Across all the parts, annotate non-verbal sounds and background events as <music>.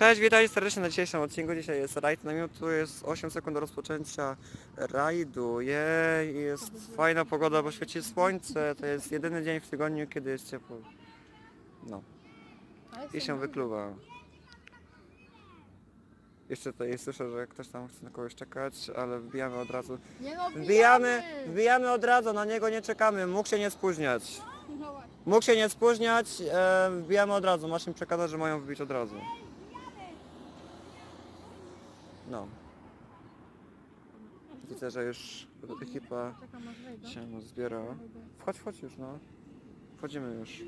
Cześć, witajcie serdecznie na dzisiejszym odcinku. Dzisiaj jest rajd na minutę, jest 8 sekund do rozpoczęcia rajdu. Jej, jest fajna pogoda, bo świeci słońce. To jest jedyny dzień w tygodniu, kiedy jest ciepło. No, i się wykluwa. Jeszcze tutaj słyszę, że ktoś tam chce na kogoś czekać, ale wbijamy od razu. No, Wbijamy, wbijamy od razu, na niego nie czekamy, mógł się nie spóźniać. No. Mógł się nie spóźniać, e, wbijamy od razu, masz im przekazać, że mają wbić od razu. No. Widzę, że już ekipa się zbiera. Wchodź, wchodź już, no. Wchodzimy już.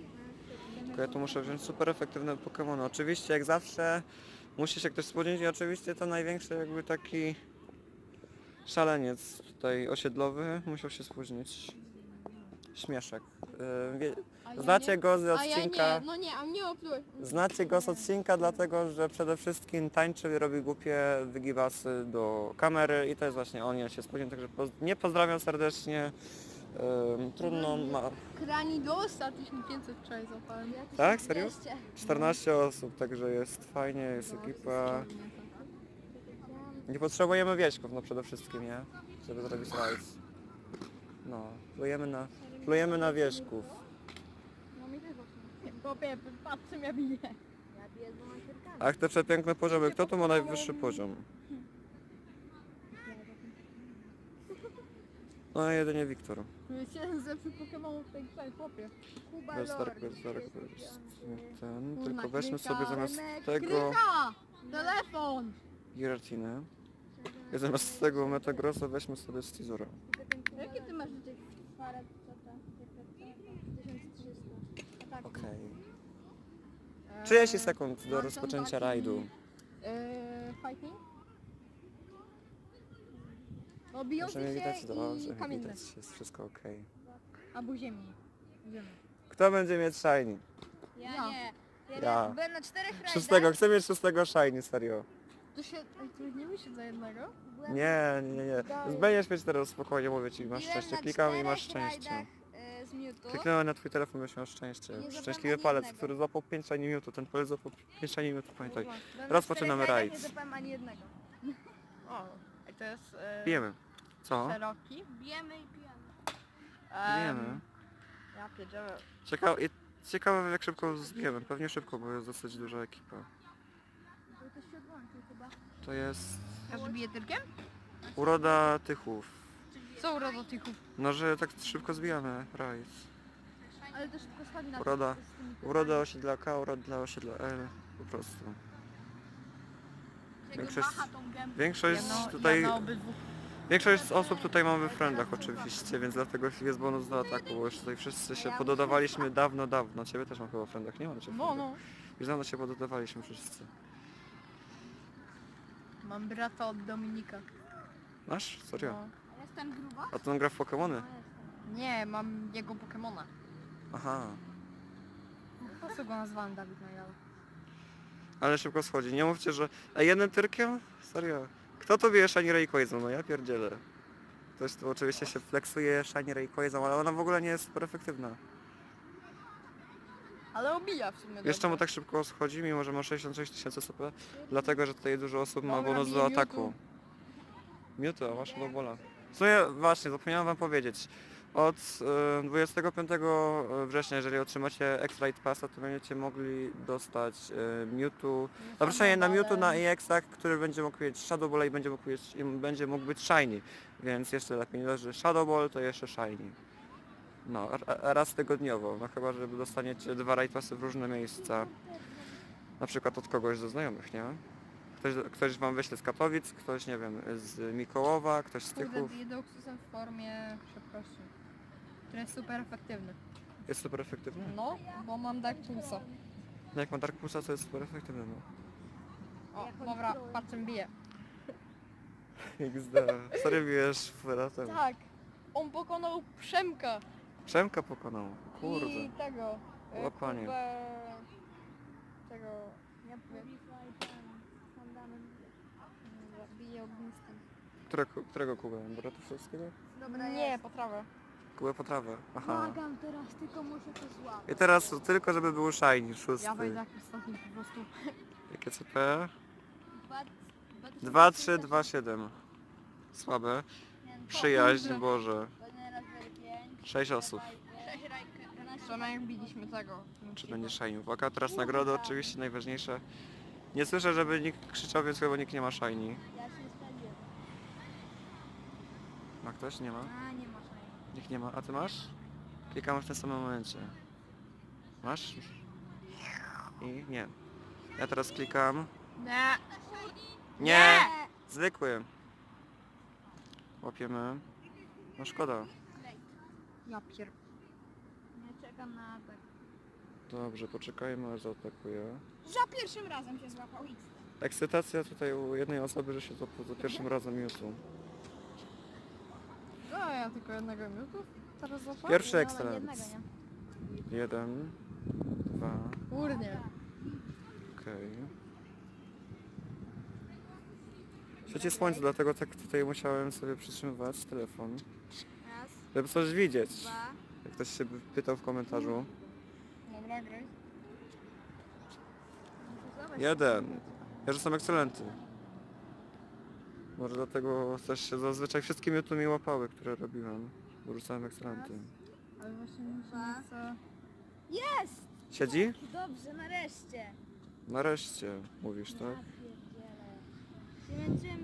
Tylko ja tu muszę wziąć super efektywne Pokémony. Oczywiście, jak zawsze, musi się ktoś spóźnić i oczywiście to największy jakby taki szaleniec tutaj osiedlowy musiał się spóźnić. Śmieszek. E, wie, A ja znacie nie. go z A ja odcinka... nie, no nie, a mnie oplułeś. Znacie go z odcinka dlatego, że przede wszystkim tańczy i robi głupie wygibasy do kamery i to jest właśnie on, ja się spóźnił, także poz- nie pozdrawiam serdecznie. Ym, trudno ma... Krani dosta 1500 wczoraj zapałem. Tak? Serio? 14 osób, także jest fajnie, jest ekipa. Nie potrzebujemy wieśków, no przede wszystkim, nie? Żeby zrobić rajd. No, plujemy na, plujemy na wieśków. No mi też właśnie. Popie, mnie bije. Ja biję dwoma sierkami. Ach, te przepiękne poziomy, kto tu ma najwyższy poziom? No jedynie Wiktor. Jeden z lepszych Pokemonów w tej grze, popie. Kuba Bezdark, bezdark, bez ten, Kurna, tylko weźmy sobie zamiast tego Krycha! Telefon! Giratinę. I zamiast tego Metagrossa weźmy sobie Stizora. Jakie ty masz życie? Parę, co to? 1300. A tak. Okej. Eee, 30 sekund do mam rozpoczęcia taki, rajdu. Eee, fighting? No bijący Proszę mnie się widać? Dobrze, i kamienny. widać, jest wszystko okej. Albo ziemi. Ziemi. Kto będzie mieć shiny? Ja. Ja nie. Ja, Ja. byłem na czterech rajdach. Szóstego, chcę mieć szóstego shiny, serio. To się... Nie myślisz za jednego? Byłem, Nie, nie, nie, nie. Będziesz mieć teraz spokojnie, mówię ci, masz byłem szczęście. na Klikam i masz szczęście. rajdach, z. Kliknąłem na twój telefon, byś miał szczęście. Nie Szczęśliwy ani palec, jednego. który złapał 5 shiny minutu. Ten palec złapał 5 shiny minutu, pamiętaj. Rozpoczynamy rajdach, rajd. Nie złapałem ani jednego. O, i to jest... E, Pijemy. Co? Szeroki. Bijemy i pijemy. Pijemy. Ja pierdzielę. Ciekawe, ciekawe jak szybko zbijemy. Pewnie szybko, bo jest dosyć duża ekipa. To jest Każdy bije tyrkiem? uroda tychów. Co uroda tychów? No, że tak szybko zbijamy rajd. Ale też tylko schodzi na Uroda, to, z tymi tyrkami. uroda osiedla K, uroda osiedla L. Po prostu. Większość- macha tą gębą. Większość Ja no, tutaj, ja na obydwu. większość z osób tutaj mamy w friendach oczywiście, więc dlatego jest bonus do ataku, bo już tutaj wszyscy się pododawaliśmy dawno, dawno. Ciebie też mam chyba w friendach, nie mam cię w No, friendach. no. Już dawno się pododawaliśmy wszyscy. Mam brata od Dominika. Masz? Serio? No. Grubo? A to on gra w Pokémony? Nie, mam jego Pokemona. Aha. Po co go nazwałem Dawid Najala? Ale szybko schodzi. Nie mówcie, że... A jednym tyrkiem? Serio? Kto to wie Shiny Rayquaza? No ja pierdzielę. Ktoś tu oczywiście się flexuje Shiny Rayquaza, ale ona w ogóle nie jest super efektywna. Ale obija w sumie Wiesz czemu dobrze. tak szybko schodzi, mimo że ma 66 tysięcy CP? Dlatego, że tutaj dużo osób ma Dobra, bonus do bije ataku. Mewtwo, a masz do bola. W sumie właśnie, zapomniałem wam powiedzieć. Od e, 25 września, jeżeli otrzymacie Extra Light Passa, to będziecie mogli dostać e, Mewtwo, zaproszenie na Mewtwo na EX-ach, który będzie mógł mieć Shadow Ball i będzie mógł, mieć, i będzie mógł być Shiny. Więc jeszcze lepiej nie że Shadow Ball, to jeszcze Shiny. No, raz tygodniowo, no chyba, że dostaniecie dwa Light Passy w różne miejsca. Na przykład od kogoś ze znajomych, nie? Ktoś, ktoś wam wyśle z Katowic, ktoś, nie wiem, z Mikołowa, ktoś z Tychów. Didoxusem w formie przeprosin. Który jest super efektywny. Jest super efektywny. No, bo mam Dark Pulsa. No jak ma Dark Pulsa, to jest super efektywny, no. O, dobra, patrzę, bije. XD. Serio wiesz razem. Tak, on pokonał Przemka. Przemka pokonał. Kurde. I tego. e, Łapanie. Kubę... Tego... Nie wiem. Modify ten fundament. Bije ognistym. Którego, którego Kubę? Bratuszewskiego? Dobra, Nie, jest. potrawę. Kubę potrawę. Aha. Błagam teraz, tylko muszę to złapać. I teraz tylko, żeby był Shiny, szósty. Ja wejdę jak ostatni po prostu. Dwa- dwa- 2, 3, 2, 7. Słabe. Przyjaźń, Boże. Ładny Raspberry 5, 6 osób. sześć rajkę, 12 Przynajmniej jak biliśmy tego. Czy będzie shiny? Uwaga, teraz nagrody oczywiście najważniejsze. Nie słyszę, żeby nikt krzyczał, więc chyba nikt nie ma shiny. Ja się sprawdziłem. Ma ktoś? Nie ma? A, nie ma szajny. Nikt nie ma. A ty masz? Klikamy w tym samym momencie. Masz? I nie. Ja teraz klikam. Nie. Nie! Zwykły. Łapiemy. No szkoda. Ja pier... Nie czekam na atak. Dobrze, poczekajmy aż zaatakuje. Za pierwszym razem się złapał. Ekscytacja tutaj u jednej osoby, że się złapał za pierwszym <laughs> razem Mewtwo. A ja tylko jednego miutu teraz złapałem? Pierwszy ekscelent. jednego, nie? Jeden, dwa, Kurnie. okej. Świeci słońce, dlatego tak tutaj musiałem sobie przytrzymywać telefon, Raz, żeby coś widzieć. dwa, Jak ktoś się pytał w komentarzu. Dobra, zobacz. Jeden. Ja rzucam ekscelenty. Może dlatego też się zazwyczaj wszystkie mioty mi łapały, które robiłem. Rzucałem ekscelenty. Ale właśnie nie chce... Jest! Siedzi? Dobrze, nareszcie. Nareszcie, mówisz, tak?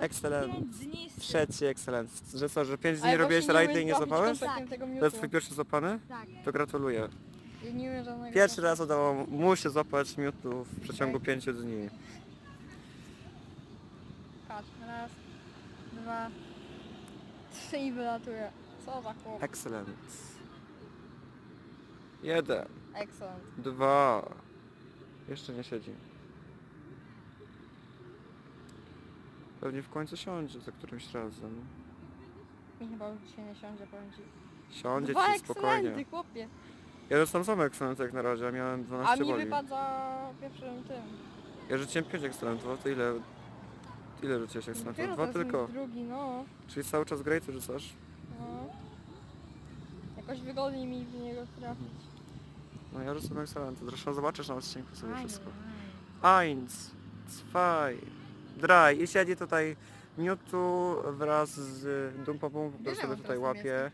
Excellent. pięć. Trzeci ekscelent. Że co, że 5 Ale dni robiłeś właśnie nie rajdy i umiem nie trafić złapałeś? kontaktem tego To miutu. jest twój pierwszy złapany? Tak. To gratuluję. I nie umiem żadnego Pierwszy raz udało mu się złapać miutów w przeciągu 5 dni. Patrz, raz, dwa, trzy <laughs> i wylatuje. Co za chłop. Excellent. Jeden, Excellent. dwa. Jeszcze nie siedzi. Pewnie w końcu siądzie za którymś razem. Mi chyba już dzisiaj nie siądzie, powiem ci. Siądzie Dwa ci spokojnie. excelenty, chłopie. Ja dostałem same ekscelenty jak na razie, a miałem A 12 mi boli. wypadł za pierwszym tym. Ja rzuciłem 5 ekscelentów, ty ile? Ile rzuciłeś? Dopiero Dwa tylko. drugi, no. Czyli cały czas graj ty rzucasz? no. Jakoś wygodniej mi w niego trafić. No ja rzucam ekscelenty. Zresztą zobaczysz na odcinku sobie wszystko. Eins, zwei, drei. I siedzi tutaj Mewtwo wraz z Dumpopum, który sobie mam tutaj teraz łapie.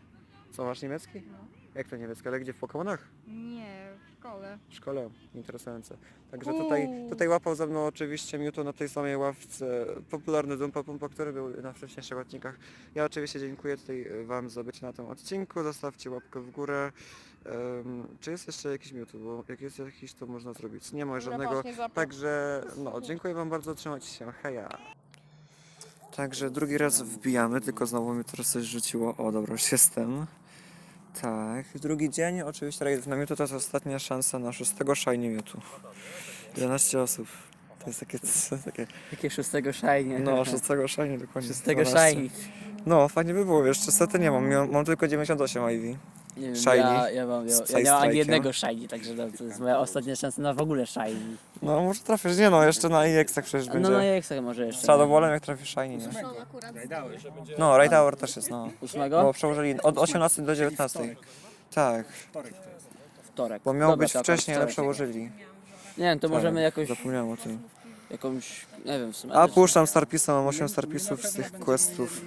Co, masz niemiecki? No. Jak to niemiecki? Ale gdzie? W Pokemonach? Nie, szkole. Interesujące. Także tutaj, tutaj łapał ze mną oczywiście Mewtwo na tej samej ławce popularny Dumpopum, który był na wcześniejszych odcinkach. Ja oczywiście dziękuję tutaj e, Wam za bycie na tym odcinku. Zostawcie łapkę w górę. Em, czy jest jeszcze jakiś Mewtwo? Bo jak jest jakiś, to można zrobić. Nie ma Dobra, żadnego właśnie. Także no, dziękuję Wam bardzo, trzymajcie się, heja. Także drugi raz wbijamy, tylko znowu mi teraz coś rzuciło. O, dobra, już jestem. Tak, drugi dzień, oczywiście rajdów na Mewtwo to jest ostatnia szansa na szóstego Shiny Mewtwo. 11 osób. To jest takie, <laughs> takie Jakie szóstego shiny. no, szóstego Shiny dokładnie. Szóstego 12. shiny. No, fajnie by było, jeszcze sety nie mam, mam, mam tylko 98 Ivy. Nie wiem, Shiny. Ja, ja, mam, ja, Z ja nie mam ani jednego shiny, także no, to jest moja ostatnia szansa na w ogóle shiny. No, może trafisz, nie no, jeszcze na EX tak przecież No będzie. no jak sobie może jeszcze. Shadowballem jak trafisz Shiny, nie? Są akurat. No, Raid Hour też jest, no. Ósmego? Bo przełożyli od 18 do 19. Tak, Wtorek. bo miało Dobra, być to wcześniej, ale wtorek. przełożyli. Nie wiem, to możemy Tak, jakoś, Zapomniałem o tym. jakąś, nie wiem w sumie. A też- puszczam Starpisa, mam 8 Starpisów z tych questów.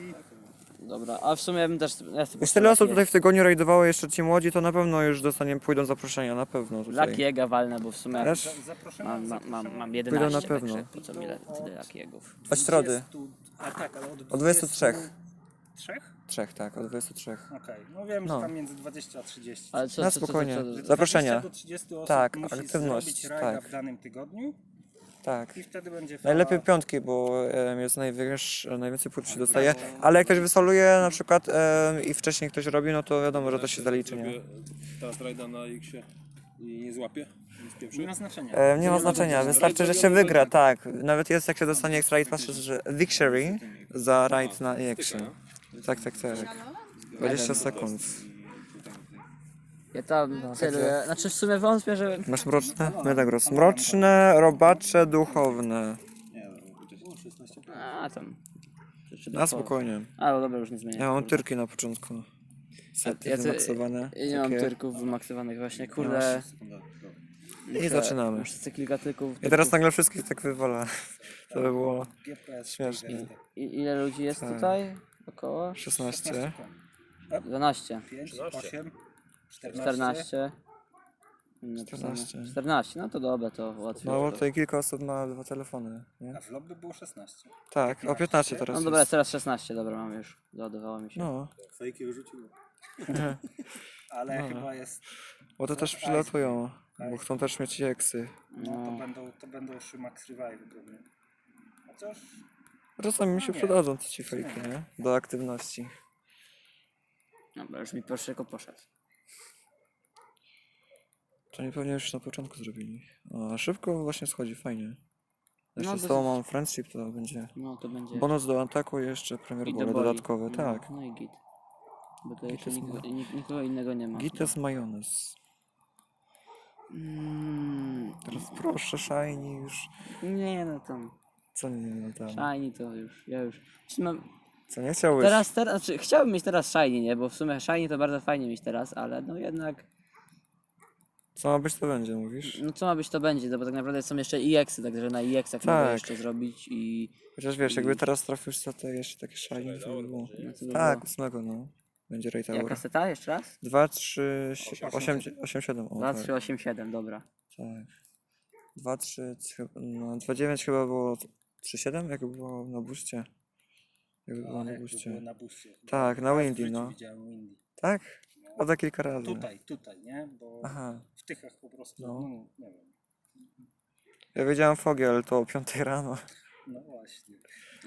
Dobra, a w sumie ja bym też... Ja sobie Jeśli tyle osób tutaj w tygodniu rajdowało jeszcze ci młodzi, to na pewno już dostanie, pójdą zaproszenia, na pewno tutaj. Lakiega walnę, bo w sumie Wiesz? mam, mam, mam, mam Pójdą 11, na pewno. także po co mi le- tyle lakiegów. Od środy. A tak, ale od, Od 23. Trzech? Trzech, tak, od 23. Okej, no wiem, No. że tam między 20 a 30. Ale co, Na co, co, spokojnie. co, co, co, Zaproszenia. 20 do 30 osób Tak, musi aktywność, zrobić rajda tak. w danym tygodniu Tak. i wtedy będzie fala. Najlepiej piątki, bo em, jest najwyższy, najwięcej punktów się dostaje, ale jak ktoś wysoluje na przykład em, i wcześniej ktoś robi, no to wiadomo, że to się zaliczy, nie? Teraz rajda na X-ie i nie złapie, nie ma znaczenia. E, nie ma znaczenia, wystarczy, że się wygra, tak. Nawet jest, jak się dostanie extra raid pass, że victory za raid na EX. Tak, tak, tak. 20 sekund. Ja tam celuję, znaczy w sumie wątpię, że... Masz mroczne? Medagros. Mroczne, robacze, duchowne. A tam... Czy Na spokojnie. A, no dobra, już nie zmienię. Ja mam tyrki na początku. Sety Ja ty- wymaksowane. Ja nie mam takie. tyrków wymaksowanych właśnie, kurde. Muszę- zaczynamy. Muszę sobie kilka tyków. I teraz nagle wszystkich tak wywala. <laughs> To by było GPS Śmiesznie. Piwek. I, ile ludzi jest Tak. tutaj? Około? 16. 12. 5, 13. 8, 14. 14. 14. 14. 14, no to dobra, to łatwiej. No bo tutaj kilka osób ma dwa telefony, nie? A w lobby było 16. Tak, o 15 teraz No dobra, jest. teraz 16, dobra, mam już. Załadowało mi się. No, Fejki wyrzuciło. <laughs> Ale No. chyba jest. bo to też przylatują, bo chcą też mieć jeksy. No, to, No. będą, to będą Szymax Revive pewnie. Chociaż. Czasami mi się No przydadzą te ci fejki, nie? Do aktywności. Dobra, już mi proszeko poszedł. To oni pewnie już na początku zrobili. A szybko właśnie schodzi, fajnie. Jeszcze No, z tobą mam friendship, to będzie No to będzie. bonus do ataku i jeszcze premier i do bole boli. dodatkowe, no, tak. No i git. Bo to Git jeszcze jest nikogo, nik- nikogo innego nie ma. Gites majonez. Mm, Teraz proszę, shiny już. nie no tam. Co nie, no tam. Shiny to już, ja już. Znaczy, Mam, Co nie chciałeś? teraz, teraz, znaczy, chciałbym mieć teraz shiny, nie? Bo w sumie shiny to bardzo fajnie mieć teraz, ale no jednak, Co ma być, to będzie, mówisz? no co ma być to będzie, no bo tak naprawdę są jeszcze EX-y, także na EX-ach Tak. mogę jeszcze zrobić i... Chociaż wiesz, jakby teraz trafił te jeszcze takie shiny, to by było. No, by Tak, było. ósmego, no. Będzie Rate Jaka Aura. seta jeszcze raz? 2, 3, Osiem, 8, 8, 7. O, 2, tak, 3, 8, 7, dobra. tak. 2, 3, no 2, 9 chyba było 3, 7, jak było na buście. Jakby było No, na jakby buście. było na buście. Tak, na Windy, no. Widziałem Windy. Tak? A za kilka razy. Tutaj, tutaj, nie? Bo Aha. w tychach po prostu, No. no, nie wiem. Ja wiedziałem fogi, ale to o 5 rano. No właśnie.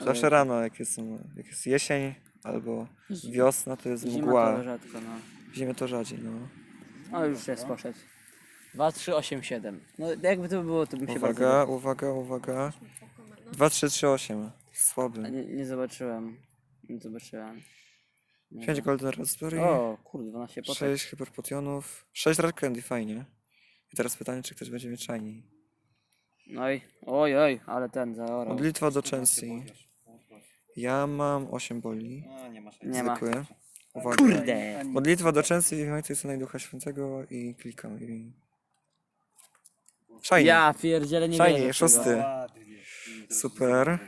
Zawsze rano, jak jest, jak jest jesień albo wiosna, to jest Zima mgła. to rzadko, no. W zimie to rzadziej, no. O, już jest poszedł. 2, 3, 8, 7. No jakby to było, to bym się Uwaga, bardzo... uwaga, uwaga. 2, 3, 3, 8. A Słaby. Nie, nie zobaczyłem. Nie zobaczyłem. Nie 5 wiem. Golden Raspberry. O, kurde, 12 potek. 6 hyperpotionów. 6 red candy, fajnie. I teraz pytanie, czy ktoś będzie mieć shiny. No i, oj, oj, ale ten zaorał. Modlitwa do Chelsea. Ja mam 8 boli. A, nie ma Nie ma. Zwykły. Uwaga. Kurde. Modlitwa do Chelsea w imię Ojca i Syna i Ducha Świętego i klikam i... Shiny. Ja pierdzielę nie Shiny, wierzę w tego. szósty. Ładnie. Super.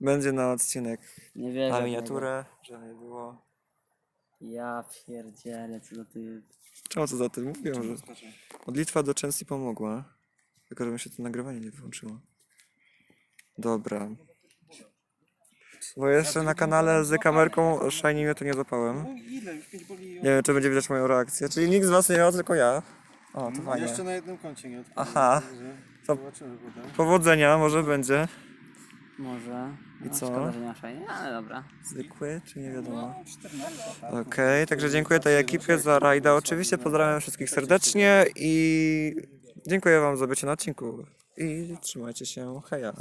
Będzie na odcinek. Nie wierzę Na miniaturę, żeby nie było. Ja pierdzielę, co to ty... Czemu co za tym mówią, że modlitwa do Chelsea pomogła. Tylko, żeby mi się to nagrywanie nie wyłączyło. Dobra. Bo jeszcze na kanale z kamerką Shiny mnie to nie zapałem. Ile? Już pięć boli. Nie wiem, czy będzie widać moją reakcję. Czyli nikt z was nie miał, tylko ja. O, to fajnie. Jeszcze na jednym koncie nie odpaliłem. Aha. także To- Zobaczymy potem. Powodzenia, może będzie. Może. I No, co? Szkoda, że nie ma shiny, ale dobra. Zwykły, czy nie wiadomo. 14, tak? Okej, także dziękuję tej ekipie za rajda. Oczywiście pozdrawiam wszystkich serdecznie i dziękuję wam za bycie na odcinku. I trzymajcie się, heja.